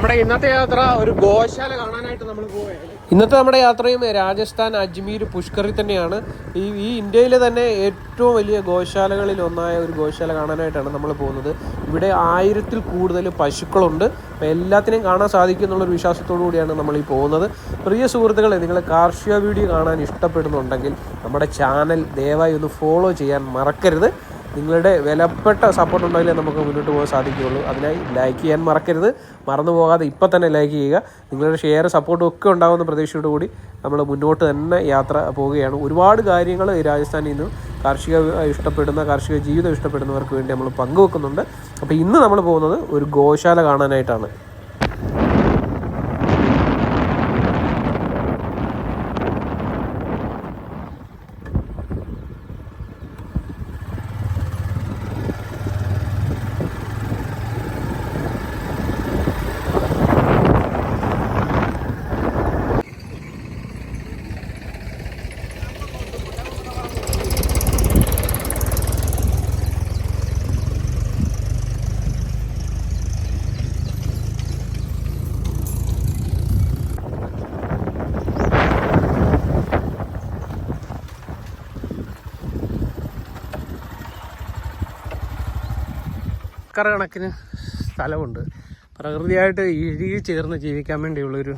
നമ്മുടെ ഇന്നത്തെ യാത്ര ഒരു ഗോശാല കാണാനായിട്ട് നമ്മൾ പോവുകയാണ്. ഇന്നത്തെ നമ്മുടെ യാത്രയും രാജസ്ഥാൻ അജ്മീർ പുഷ്കറിൽ തന്നെയാണ്. ഈ ഈ ഇന്ത്യയിലെ തന്നെ ഏറ്റവും വലിയ ഗോശാലകളിൽ ഒന്നായ ഒരു ഗോശാല കാണാനായിട്ടാണ് നമ്മൾ പോകുന്നത്. ഇവിടെ ആയിരത്തിൽ കൂടുതൽ പശുക്കളുണ്ട്. അപ്പം എല്ലാത്തിനെയും കാണാൻ സാധിക്കും എന്നുള്ളൊരു വിശ്വാസത്തോടു കൂടിയാണ് നമ്മൾ ഈ പോകുന്നത്. പ്രിയ സുഹൃത്തുക്കളെ നിങ്ങൾ കാർഷിക വീഡിയോ കാണാൻ ഇഷ്ടപ്പെടുന്നുണ്ടെങ്കിൽ നമ്മുടെ ചാനൽ ദയവായി ഒന്ന് ഫോളോ ചെയ്യാൻ മറക്കരുത്. നിങ്ങളുടെ വിലപ്പെട്ട സപ്പോർട്ട് ഉണ്ടെങ്കിലേ നമുക്ക് മുന്നോട്ട് പോകാൻ സാധിക്കുകയുള്ളൂ. അതിനായി ലൈക്ക് ചെയ്യാൻ മറക്കരുത്. മറന്നു പോകാതെ ഇപ്പം തന്നെ ലൈക്ക് ചെയ്യുക. നിങ്ങളുടെ ഷെയർ സപ്പോർട്ടും ഒക്കെ ഉണ്ടാകുന്ന പ്രതീക്ഷയോടുകൂടി നമ്മൾ മുന്നോട്ട് തന്നെ യാത്ര പോവുകയാണ്. ഒരുപാട് കാര്യങ്ങൾ രാജസ്ഥാനിൽ നിന്ന് കാർഷിക ഇഷ്ടപ്പെടുന്ന കാർഷിക ജീവിതം ഇഷ്ടപ്പെടുന്നവർക്ക് വേണ്ടി നമ്മൾ പങ്കുവെക്കുന്നുണ്ട്. അപ്പോൾ ഇന്ന് നമ്മൾ പോകുന്നത് ഒരു ഗോശാല കാണാനായിട്ടാണ്. കണക്കിന് സ്ഥലമുണ്ട്. പ്രകൃതിയായിട്ട് ഇഴുകി ചേർന്ന് ജീവിക്കാൻ വേണ്ടിയുള്ളൊരു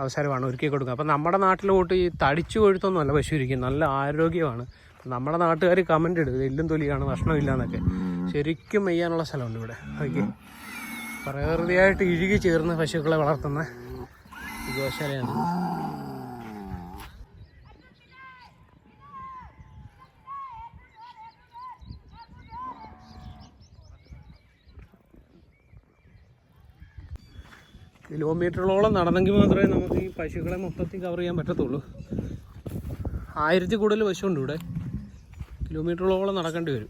അവസരമാണ് ഒരുക്കി കൊടുക്കുക. അപ്പം നമ്മുടെ നാട്ടിലോട്ട് ഈ തടിച്ചു കൊഴുത്തൊന്നുമല്ല പശു ഇരിക്കും നല്ല ആരോഗ്യമാണ്. നമ്മുടെ നാട്ടുകാർ കമന്റ് ഇടും. എല്ലും തൊലിയാണ് ഭക്ഷണമില്ല എന്നൊക്കെ ശരിക്കും മെയ്യാനുള്ള സ്ഥലമുണ്ട് ഇവിടെ. ഓക്കെ പ്രകൃതിയായിട്ട് ഇഴുകി ചേർന്ന് പശുക്കളെ വളർത്തുന്ന ഗോശാലയാണ്. കിലോമീറ്ററുകളോളം നടന്നെങ്കിൽ മാത്രമേ നമുക്ക് ഈ പശുക്കളെ മൊത്തത്തിൽ കവർ ചെയ്യാൻ പറ്റത്തുള്ളൂ. ആയിരത്തി കൂടുതൽ പശുണ്ട് ഇവിടെ. കിലോമീറ്ററോളം നടക്കേണ്ടി വരും.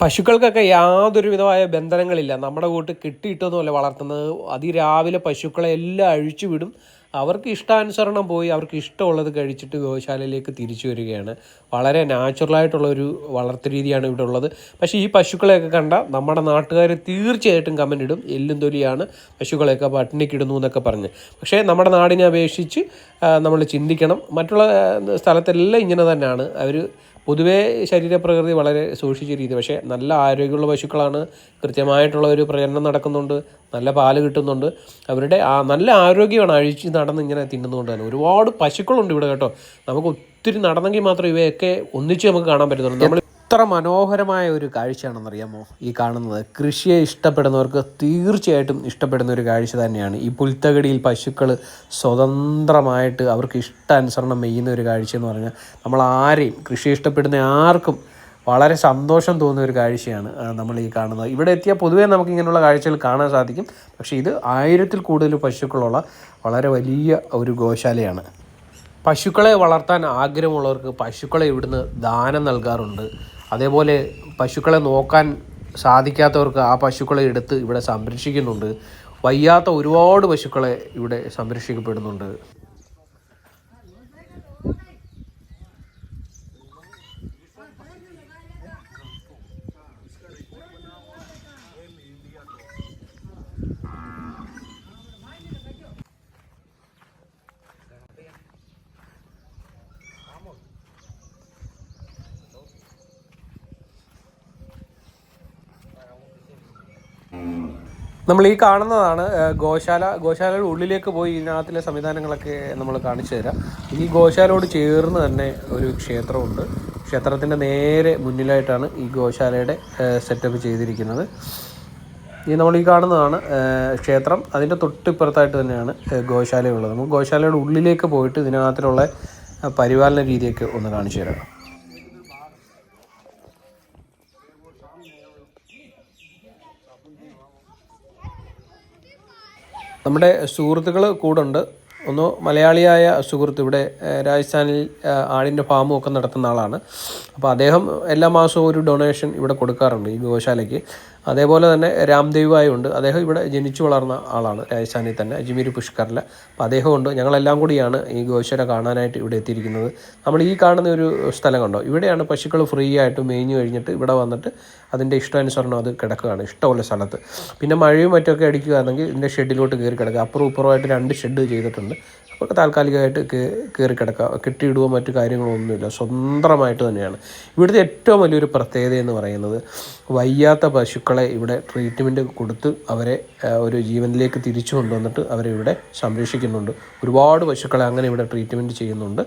പശുക്കൾക്കൊക്കെ യാതൊരു വിധമായ ബന്ധനങ്ങളില്ല. നമ്മുടെ കൂട്ട് കിട്ടിയിട്ടൊന്നുമല്ല വളർത്തുന്നത്. അതിരാവിലെ പശുക്കളെ എല്ലാം അഴിച്ചു വിടും അവർക്ക് ഇഷ്ടാനുസരണം പോയി അവർക്ക് ഇഷ്ടമുള്ളത് കഴിച്ചിട്ട് ഗോശാലയിലേക്ക് തിരിച്ചു വരികയാണ്. വളരെ നാച്ചുറലായിട്ടുള്ള ഒരു വളർത്തു രീതിയാണ് ഇവിടെ ഉള്ളത്. പക്ഷേ ഈ പശുക്കളെയൊക്കെ കണ്ട നമ്മുടെ നാട്ടുകാർ തീർച്ചയായിട്ടും കമന്റ് ഇടും. എല്ലും തൊലിയാണ് പശുക്കളെയൊക്കെ പട്ടിണിക്കിടുന്നു എന്നൊക്കെ പറഞ്ഞ്. പക്ഷേ നമ്മുടെ നാടിനെ അപേക്ഷിച്ച് നമ്മൾ ചിന്തിക്കണം. മറ്റുള്ള സ്ഥലത്തെല്ലാം ഇങ്ങനെ തന്നെയാണ്. അവർ പൊതുവേ ശരീരപ്രകൃതി വളരെ സൂക്ഷിച്ച രീതി പക്ഷേ നല്ല ആരോഗ്യമുള്ള പശുക്കളാണ് കൃത്യമായിട്ടുള്ള ഒരു പ്രചരണം നടക്കുന്നുണ്ട് നല്ല പാൽ കിട്ടുന്നുണ്ട്. അവരുടെ ആ നല്ല ആരോഗ്യമാണ് അഴിച്ച് നടന്ന് ഇങ്ങനെ തിന്നുന്നതുകൊണ്ട് തന്നെ. ഒരുപാട് പശുക്കളുണ്ട് ഇവിടെ കേട്ടോ. നമുക്ക് ഒത്തിരി നടന്നെങ്കിൽ മാത്രം ഇവയൊക്കെ ഒന്നിച്ച് നമുക്ക് കാണാൻ പറ്റുന്നുണ്ട് നമ്മൾ എത്ര മനോഹരമായ ഒരു കാഴ്ചയാണെന്നറിയാമോ? ഈ കാണുന്നത് കൃഷിയെ ഇഷ്ടപ്പെടുന്നവർക്ക് തീർച്ചയായിട്ടും ഇഷ്ടപ്പെടുന്ന ഒരു കാഴ്ച തന്നെയാണ്. ഈ പുൽത്തകടിയിൽ പശുക്കൾ സ്വതന്ത്രമായിട്ട് അവർക്ക് ഇഷ്ടാനുസരണം മെയ്യുന്ന ഒരു കാഴ്ച എന്ന് പറഞ്ഞാൽ നമ്മൾ ആരെയും കൃഷി ഇഷ്ടപ്പെടുന്ന ആർക്കും വളരെ സന്തോഷം തോന്നുന്ന ഒരു കാഴ്ചയാണ് നമ്മൾ ഈ കാണുന്നത്. ഇവിടെ എത്തിയാൽ പൊതുവേ നമുക്ക് ഇങ്ങനെയുള്ള കാഴ്ചകൾ കാണാൻ സാധിക്കും. പക്ഷേ ഇത് ആയിരത്തിൽ കൂടുതൽ പശുക്കളുള്ള വളരെ വലിയ ഒരു ഗോശാലയാണ്. പശുക്കളെ വളർത്താൻ ആഗ്രഹമുള്ളവർക്ക് പശുക്കളെ ഇവിടുന്ന് ദാനം നൽകാറുണ്ട്. അതേപോലെ പശുക്കളെ നോക്കാൻ സാധിക്കാത്തവർക്ക് ആ പശുക്കളെ എടുത്ത് ഇവിടെ സംരക്ഷിക്കുന്നുണ്ട്. വയ്യാത്ത ഒരുപാട് പശുക്കളെ ഇവിടെ സംരക്ഷിക്കപ്പെടുന്നുണ്ട്. നമ്മൾ ഈ കാണുന്നതാണ് ഗോശാല ഗോശാലയുടെ ഉള്ളിലേക്ക് പോയി ഇതിനകത്തിലെ സംവിധാനങ്ങളൊക്കെ നമ്മൾ കാണിച്ചു തരാം. ഈ ഗോശാലയോട് ചേർന്ന് തന്നെ ഒരു ക്ഷേത്രമുണ്ട്. ക്ഷേത്രത്തിന്റെ നേരെ മുന്നിലായിട്ടാണ് ഈ ഗോശാലയുടെ സെറ്റപ്പ് ചെയ്തിരിക്കുന്നത്. ഈ നമ്മൾ ഈ കാണുന്നതാണ് ക്ഷേത്രം. അതിന്റെ തൊട്ടിപ്പുറത്തായിട്ട് തന്നെയാണ് ഗോശാലയുള്ളത്. നമുക്ക് ഗോശാലയുടെ ഉള്ളിലേക്ക് പോയിട്ട് ഇതിനകത്തിലുള്ള പരിപാലന രീതിയൊക്കെ ഒന്ന് കാണിച്ചു തരാം. നമ്മുടെ സുഹൃത്തുക്കൾ കൂടുണ്ട്. ഒന്ന് മലയാളിയായ സുഹൃത്ത് ഇവിടെ രാജസ്ഥാനിൽ ആടിന്റെ ഫാമും ഒക്കെ നടത്തുന്ന ആളാണ്. അപ്പോൾ അദ്ദേഹം എല്ലാ മാസവും ഒരു ഡൊണേഷൻ ഇവിടെ കൊടുക്കാറുണ്ട് ഈ ഗോശാലയ്ക്ക്. അതേപോലെ തന്നെ രാംദേവ് ഭായ് ഉണ്ട് അദ്ദേഹം ഇവിടെ ജനിച്ചു വളർന്ന ആളാണ്. രാജസ്ഥാനിൽ തന്നെ അജ്മീർ പുഷ്കറിൽ അപ്പോൾ അദ്ദേഹം ഉണ്ട് ഞങ്ങളെല്ലാം കൂടിയാണ് ഈ ഗോശര കാണാനായിട്ട് ഇവിടെ എത്തിയിരിക്കുന്നത്. നമ്മൾ ഈ കാണുന്ന ഒരു സ്ഥലം കണ്ടോ ഇവിടെയാണ് പശുക്കൾ ഫ്രീ ആയിട്ട് മേഞ്ഞു കഴിഞ്ഞിട്ട് ഇവിടെ വന്നിട്ട് അതിന്റെ ഇഷ്ടാനുസരണം അത് കിടക്കുകയാണ്. ഇഷ്ടമുള്ള സ്ഥലത്ത്. പിന്നെ മഴയും മറ്റൊക്കെ അടിക്കുകയാണെങ്കിൽ ഇതിന്റെ ഷെഡിലോട്ട് കയറി കിടക്കുക. അപ്പുറം ഇപ്പുറമായിട്ട് രണ്ട് ഷെഡ് ചെയ്തിട്ടുണ്ട്. അപ്പോൾ താൽക്കാലികമായിട്ട് കയറി കിടക്കുക കെട്ടിയിടുകയോ മറ്റു കാര്യങ്ങളോ ഒന്നുമില്ല. തന്നെയാണ്. ഇവിടുത്തെ ഏറ്റവും വലിയൊരു പ്രത്യേകത എന്ന് പറയുന്നത് വയ്യാത്ത പശുക്കളെ ഇവിടെ ട്രീറ്റ്മെന്റ് കൊടുത്ത് അവരെ ഒരു ജീവനിലേക്ക് തിരിച്ചു കൊണ്ടുവന്നിട്ട് അവരെ ഇവിടെ സംരക്ഷിക്കുന്നുണ്ട്. ഒരുപാട് പശുക്കളെ അങ്ങനെ ഇവിടെ ട്രീറ്റ്മെന്റ് ചെയ്യുന്നുണ്ട്.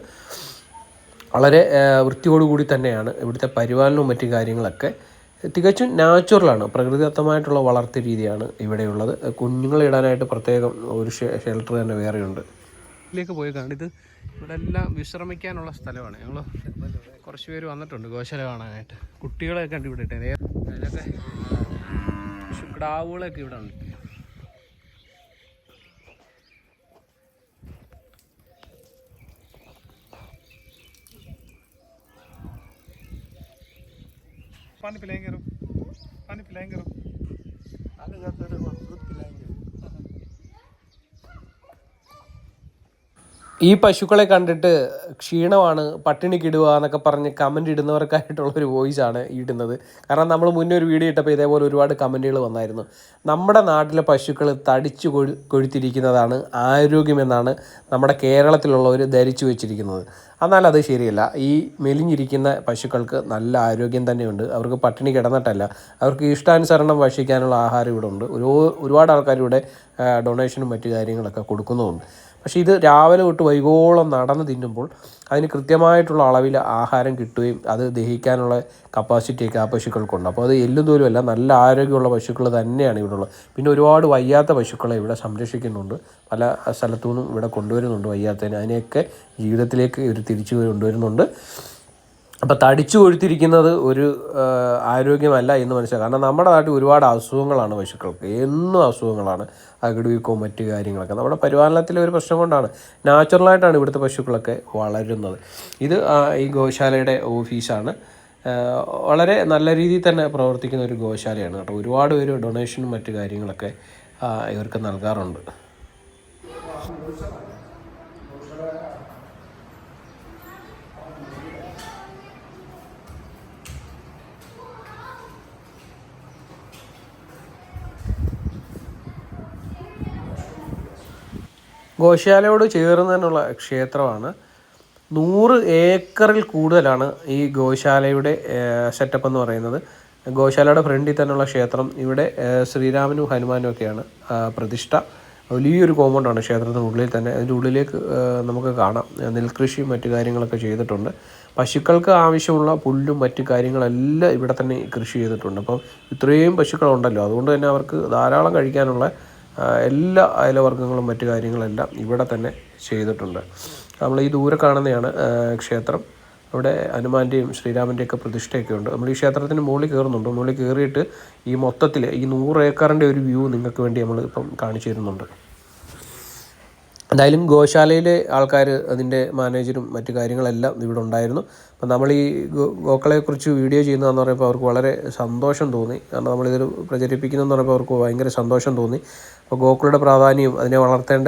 വളരെ വൃത്തിയോടുകൂടി തന്നെയാണ് ഇവിടുത്തെ പരിപാലനവും മറ്റു കാര്യങ്ങളൊക്കെ തികച്ചും നാച്ചുറലാണ് പ്രകൃതിദത്തമായിട്ടുള്ള വളർത്തു രീതിയാണ് ഇവിടെയുള്ളത്. കുഞ്ഞുങ്ങളെ ഇടാനായിട്ട് പ്രത്യേകം ഒരു ഷെൽട്ടർ തന്നെ വേറെയുണ്ട്. ഇതിലേക്ക് പോയി കാണും ഇത് ഇവിടെ എല്ലാം വിശ്രമിക്കാനുള്ള സ്ഥലമാണ് ഞങ്ങൾ കുറച്ച് പേര് വന്നിട്ടുണ്ട് ഗോശാല കാണാനായിട്ട് കുട്ടികളെ കണ്ട് ഇവിടെ ഇട്ടേ അതിലൊക്കെ കിടാവുകളൊക്കെ ഇവിടെ ഉണ്ട് पानी पिलाएंगे रुक पानी पिलाएंगे रुक आगे जाते रहो दूध पिलाएंगे ഈ പശുക്കളെ കണ്ടിട്ട് ക്ഷീണമാണ് പട്ടിണിക്കിടുക എന്നൊക്കെ പറഞ്ഞ് കമന്റ് ഇടുന്നവർക്കായിട്ടുള്ള ഒരു വോയിസ് ആണ് ഇടുന്നത്. കാരണം നമ്മൾ മുന്നേ ഒരു വീഡിയോ ഇട്ടപ്പോൾ ഇതേപോലെ ഒരുപാട് കമന്റുകൾ വന്നായിരുന്നു. നമ്മുടെ നാട്ടിലെ പശുക്കൾ തടിച്ചു കൊഴു കൊഴുത്തിരിക്കുന്നതാണ് ആരോഗ്യമെന്നാണ് നമ്മുടെ കേരളത്തിലുള്ളവർ ധരിച്ചു വെച്ചിരിക്കുന്നത്. എന്നാൽ അത് ശരിയല്ല. ഈ മെലിഞ്ഞിരിക്കുന്ന പശുക്കൾക്ക് നല്ല ആരോഗ്യം തന്നെയുണ്ട്. അവർക്ക് പട്ടിണി കിടന്നിട്ടല്ല. അവർക്ക് ഇഷ്ടാനുസരണം ഭക്ഷിക്കാനുള്ള ആഹാരം ഇവിടെ ഉണ്ട് ഒരു ഒരുപാട് ആൾക്കാർ ഇവിടെ ഡൊണേഷനും മറ്റു കാര്യങ്ങളൊക്കെ കൊടുക്കുന്നുമുണ്ട്. പക്ഷേ ഇത് രാവിലെ തൊട്ട് വൈകോളം നടന്ന് തിന്നുമ്പോൾ അതിന് കൃത്യമായിട്ടുള്ള അളവിൽ ആഹാരം കിട്ടുകയും അത് ദഹിക്കാനുള്ള കപ്പാസിറ്റിയൊക്കെ ആ പശുക്കൾക്കുണ്ട്. അപ്പോൾ അത് എല്ലും തോലും അല്ല നല്ല ആരോഗ്യമുള്ള പശുക്കൾ തന്നെയാണ് ഇവിടെ ഉള്ളത്. പിന്നെ ഒരുപാട് വയ്യാത്ത പശുക്കളെ ഇവിടെ സംരക്ഷിക്കുന്നുണ്ട്. പല സ്ഥലത്തു നിന്നും ഇവിടെ കൊണ്ടുവരുന്നുണ്ട് വയ്യാത്തതിന്. അതിനെയൊക്കെ ജീവിതത്തിലേക്ക് ഇവർ തിരിച്ചു കൊണ്ടുവരുന്നുണ്ട്. അപ്പോൾ തടിച്ചു കൊഴുത്തിരിക്കുന്നത് ഒരു ആരോഗ്യമല്ല എന്ന് മനസ്സിലാക്കാം. കാരണം നമ്മുടെ നാട്ടിൽ ഒരുപാട് അസുഖങ്ങളാണ് പശുക്കൾക്ക്. എന്നും അസുഖങ്ങളാണ്. അകിടുവിക്കോ മറ്റു കാര്യങ്ങളൊക്കെ. നമ്മുടെ പരിപാലനത്തിലെ ഒരു പ്രശ്നം കൊണ്ടാണ് നാച്ചുറലായിട്ടാണ് ഇവിടുത്തെ പശുക്കളൊക്കെ വളരുന്നത്. ഇത് ഈ ഗോശാലയുടെ ഓഫീസാണ്. വളരെ നല്ല രീതിയിൽ തന്നെ പ്രവർത്തിക്കുന്ന ഒരു ഗോശാലയാണ് കേട്ടോ. ഒരുപാട് പേര് ഡൊണേഷനും മറ്റു കാര്യങ്ങളൊക്കെ ഇവർക്ക് നൽകാറുണ്ട്. ഗോശാലയോട് ചേർന്ന് തന്നെയുള്ള ക്ഷേത്രമാണ്. നൂറ് ഏക്കറിൽ കൂടുതലാണ് ഈ ഗോശാലയുടെ സെറ്റപ്പ് എന്ന് പറയുന്നത്. ഗോശാലയുടെ ഫ്രണ്ടിൽ തന്നെയുള്ള ക്ഷേത്രം. ഇവിടെ ശ്രീരാമനും ഹനുമാനും ഒക്കെയാണ് പ്രതിഷ്ഠ. വലിയൊരു കോമ്പൗണ്ടാണ് ക്ഷേത്രത്തിനുള്ളിൽ തന്നെ. അതിന്റെ ഉള്ളിലേക്ക് നമുക്ക് കാണാം. നെൽകൃഷിയും മറ്റു കാര്യങ്ങളൊക്കെ ചെയ്തിട്ടുണ്ട്. പശുക്കൾക്ക് ആവശ്യമുള്ള പുല്ലും മറ്റു കാര്യങ്ങളെല്ലാം ഇവിടെ തന്നെ കൃഷി ചെയ്തിട്ടുണ്ട്. അപ്പം ഇത്രയും പശുക്കളുണ്ടല്ലോ. അതുകൊണ്ട് തന്നെ അവർക്ക് ധാരാളം കഴിക്കാനുള്ള എല്ലാ അയലവർഗങ്ങളും മറ്റു കാര്യങ്ങളെല്ലാം ഇവിടെ തന്നെ ചെയ്തിട്ടുണ്ട്. നമ്മൾ ഈ ദൂരെ കാണുന്നതാണ് ക്ഷേത്രം. അവിടെ ഹനുമാന്റെയും ശ്രീരാമന്റെയും ഒക്കെ പ്രതിഷ്ഠയൊക്കെ ഉണ്ട് നമ്മൾ ഈ ക്ഷേത്രത്തിന് മുകളിൽ കയറുന്നുണ്ട്. മുകളിൽ കയറിയിട്ട് ഈ മൊത്തത്തിൽ ഈ നൂറ് ഏക്കറിന്റെ ഒരു വ്യൂ നിങ്ങൾക്ക് വേണ്ടി നമ്മൾ ഇപ്പം കാണിച്ചു തരുന്നുണ്ട്. എന്തായാലും ഗോശാലയിലെ ആൾക്കാർ അതിന്റെ മാനേജരും മറ്റു കാര്യങ്ങളെല്ലാം ഇവിടെ ഉണ്ടായിരുന്നു. അപ്പം നമ്മൾ ഈ ഗോക്കളെക്കുറിച്ച് വീഡിയോ ചെയ്യുന്നതെന്ന് പറയുമ്പോൾ അവർക്ക് വളരെ സന്തോഷം തോന്നി. കാരണം നമ്മളിത് പ്രചരിപ്പിക്കുന്നതെന്ന് പറയുമ്പോൾ അവർക്ക് ഭയങ്കര സന്തോഷം തോന്നി. അപ്പോൾ ഗോക്കളുടെ പ്രാധാന്യവും അതിനെ വളർത്തേണ്ട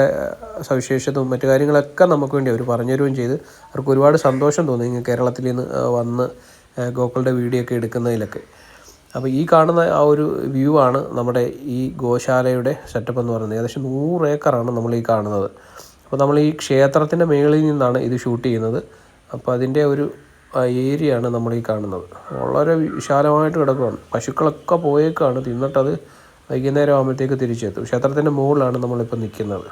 സവിശേഷതയും മറ്റു കാര്യങ്ങളൊക്കെ നമുക്ക് വേണ്ടി അവർ പറഞ്ഞു തരുകയും ചെയ്ത്. അവർക്ക് ഒരുപാട് സന്തോഷം തോന്നി കേരളത്തിൽ നിന്ന് വന്ന് ഗോക്കളുടെ വീഡിയോ ഒക്കെ എടുക്കുന്നതിലൊക്കെ. അപ്പോൾ ഈ കാണുന്ന ആ ഒരു വ്യൂ ആണ് നമ്മുടെ ഈ ഗോശാലയുടെ സെറ്റപ്പ് എന്ന് പറയുന്നത്. ഏകദേശം നൂറ് ഏക്കറാണ് നമ്മൾ ഈ കാണുന്നത്. അപ്പോൾ നമ്മൾ ഈ ക്ഷേത്രത്തിന്റെ മേളിൽ നിന്നാണ് ഇത് ഷൂട്ട് ചെയ്യുന്നത്. അപ്പോൾ അതിന്റെ ഒരു ഏരിയ ആണ് നമ്മൾ ഈ കാണുന്നത്. വളരെ വിശാലമായിട്ട് കിടക്കുകയാണ് പശുക്കളൊക്കെ പോയേക്കാണ്. തിന്നിട്ടത് വൈകുന്നേരം ആകുമ്പോഴത്തേക്ക് തിരിച്ചെത്തും. ക്ഷേത്രത്തിന്റെ മുകളിലാണ് നമ്മളിപ്പോൾ നിൽക്കുന്നത്.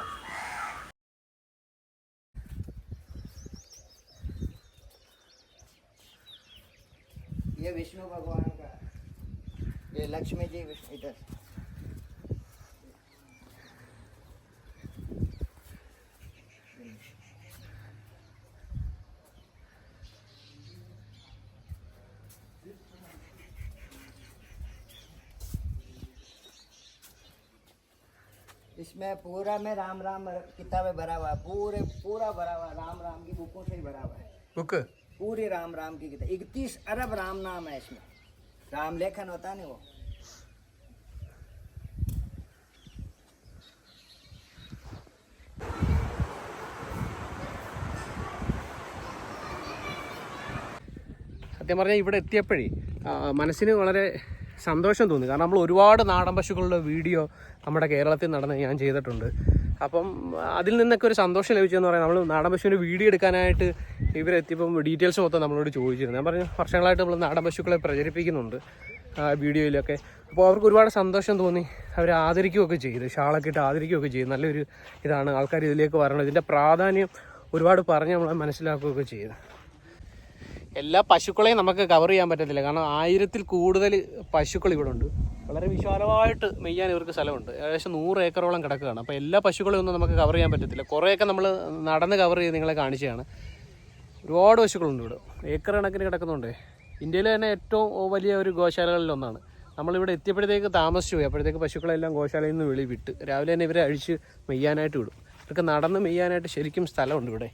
लक्ष्मी जी इधर। इसमें पूरा में राम राम किताबें भरा हुआ है। पूरे पूरा भरा हुआ राम राम की बुकों से ही भरा हुआ है। बुक? पूरी राम राम की किताब। इकतीस अरब राम नाम है इसमें। राम लेखन होता नहीं वो। സത്യം പറഞ്ഞാൽ ഇവിടെ എത്തിയപ്പോഴേ മനസ്സിന് വളരെ സന്തോഷം തോന്നി. കാരണം നമ്മൾ ഒരുപാട് നാടൻ പശുക്കളുടെ വീഡിയോ നമ്മുടെ കേരളത്തിൽ നടന്ന് ഞാൻ ചെയ്തിട്ടുണ്ട്. അപ്പം അതിൽ നിന്നൊക്കെ ഒരു സന്തോഷം ലഭിച്ചെന്ന് പറയാം. നമ്മൾ നാടൻ പശുവിന് വീഡിയോ എടുക്കാനായിട്ട് ഇവരെത്തിയപ്പം ഡീറ്റെയിൽസ് മൊത്തം നമ്മളോട് ചോദിച്ചിരുന്നു. ഞാൻ പറഞ്ഞു വർഷങ്ങളായിട്ട് നമ്മൾ നാടൻ പശുക്കളെ പ്രചരിപ്പിക്കുന്നുണ്ട് വീഡിയോയിലൊക്കെ. അപ്പോൾ അവർക്ക് ഒരുപാട് സന്തോഷം തോന്നി. അവർ ആദരിക്കുകയൊക്കെ ചെയ്തു ഷാളൊക്കെ ഇട്ട് ആദരിക്കുകയൊക്കെ ചെയ്തു. നല്ലൊരു ഇതാണ് ആൾക്കാർ ഇതിലേക്ക് വരണം. ഇതിന്റെ പ്രാധാന്യം ഒരുപാട് പറഞ്ഞ് നമ്മളെ മനസ്സിലാക്കുകയൊക്കെ ചെയ്തു. എല്ലാ പശുക്കളെയും നമുക്ക് കവർ ചെയ്യാൻ പറ്റത്തില്ല. കാരണം ആയിരത്തിൽ കൂടുതൽ പശുക്കൾ ഇവിടെ ഉണ്ട് വളരെ വിശാലമായിട്ട് മെയ്യാൻ ഇവർക്ക് സ്ഥലമുണ്ട്. ഏകദേശം നൂറ് ഏക്കറോളം കിടക്കുകയാണ്. അപ്പോൾ എല്ലാ പശുക്കളെയും ഒന്നും നമുക്ക് കവർ ചെയ്യാൻ പറ്റത്തില്ല. കുറേയൊക്കെ നമ്മൾ നടന്ന് കവർ ചെയ്ത് നിങ്ങളെ കാണിച്ചതാണ്. ഒരുപാട് പശുക്കളുണ്ട് ഇവിടെ. ഏക്കർ കണക്കിന് കിടക്കുന്നുണ്ട്. ഇന്ത്യയിലെ തന്നെ ഏറ്റവും വലിയ ഒരു ഗോശാലകളിൽ ഒന്നാണ്. നമ്മളിവിടെ എത്തിയപ്പോഴത്തേക്ക് താമസിച്ചു പോയി. അപ്പോഴത്തേക്ക് പശുക്കളെല്ലാം ഗോശാലയിൽ നിന്ന് വെളി വിട്ട് രാവിലെ തന്നെ ഇവരെ അഴിച്ച് മെയ്യാനായിട്ട് വിടും. ഇവർക്ക് നടന്ന് മെയ്യാനായിട്ട് ശരിക്കും സ്ഥലമുണ്ട് ഇവിടെ.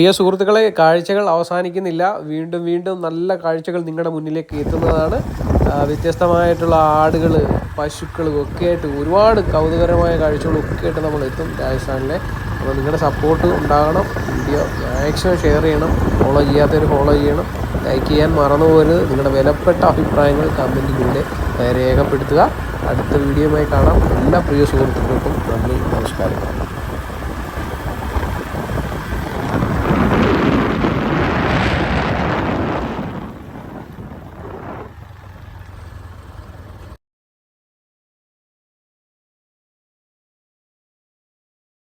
പ്രിയ സുഹൃത്തുക്കളെ കാഴ്ചകൾ അവസാനിക്കുന്നില്ല. വീണ്ടും വീണ്ടും നല്ല കാഴ്ചകൾ നിങ്ങളുടെ മുന്നിലേക്ക് എത്തുന്നതാണ്. വ്യത്യസ്തമായിട്ടുള്ള ആടുകൾ പശുക്കളും ഒക്കെ ആയിട്ട് ഒരുപാട് കൗതുകരമായ കാഴ്ചകളും ഒക്കെ ആയിട്ട് നമ്മൾ എത്തും രാജസ്ഥാനിലെ അപ്പോൾ നിങ്ങളുടെ സപ്പോർട്ട് ഉണ്ടാകണം. വീഡിയോ മാക്സിമം ഷെയർ ചെയ്യണം. ഫോളോ ചെയ്യാത്തവർ ഫോളോ ചെയ്യണം. ലൈക്ക് ചെയ്യാൻ മറന്നു പോകരുത് നിങ്ങളുടെ വിലപ്പെട്ട അഭിപ്രായങ്ങൾ കമന്റിലൂടെ രേഖപ്പെടുത്തുക. അടുത്ത വീഡിയോയുമായി കാണാം. എല്ലാ പ്രിയ സുഹൃത്തുക്കൾക്കും നന്ദി നമസ്കാരം.